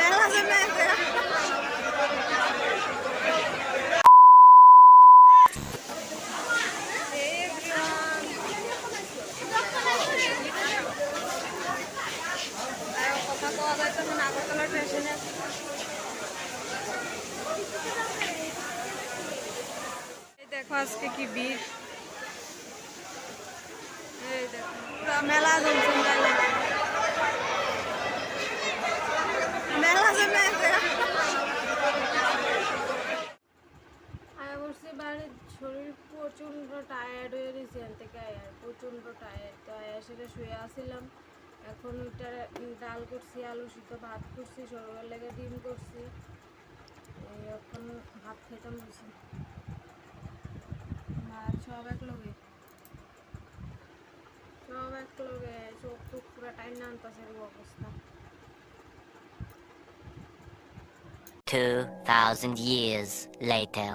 মেলাজে মেয়েছে কথা কওয়া যাইতেছে না আগরতলা স্টেশনে এই দেখো আজকে কি ভিড় এই দেখো পুরা মেলা জমছে শরীর প্রচণ্ড টায়ার্ড হয়ে গেছে এখান থেকে আয়া প্রচণ্ড টায়ার্ড তো আয়া সেটা শুয়ে আসছিলাম এখন ওইটা ডাল করছি আলু সিদ্ধ ভাত করছি সরকার লেগে ডিম করছি। এখন ভাত খেতাম বসে ভাত সব এক লগে। সব এক লগে চোখ টুক পুরো টাইম না আনতেছে অবস্থা। 2,000 years later.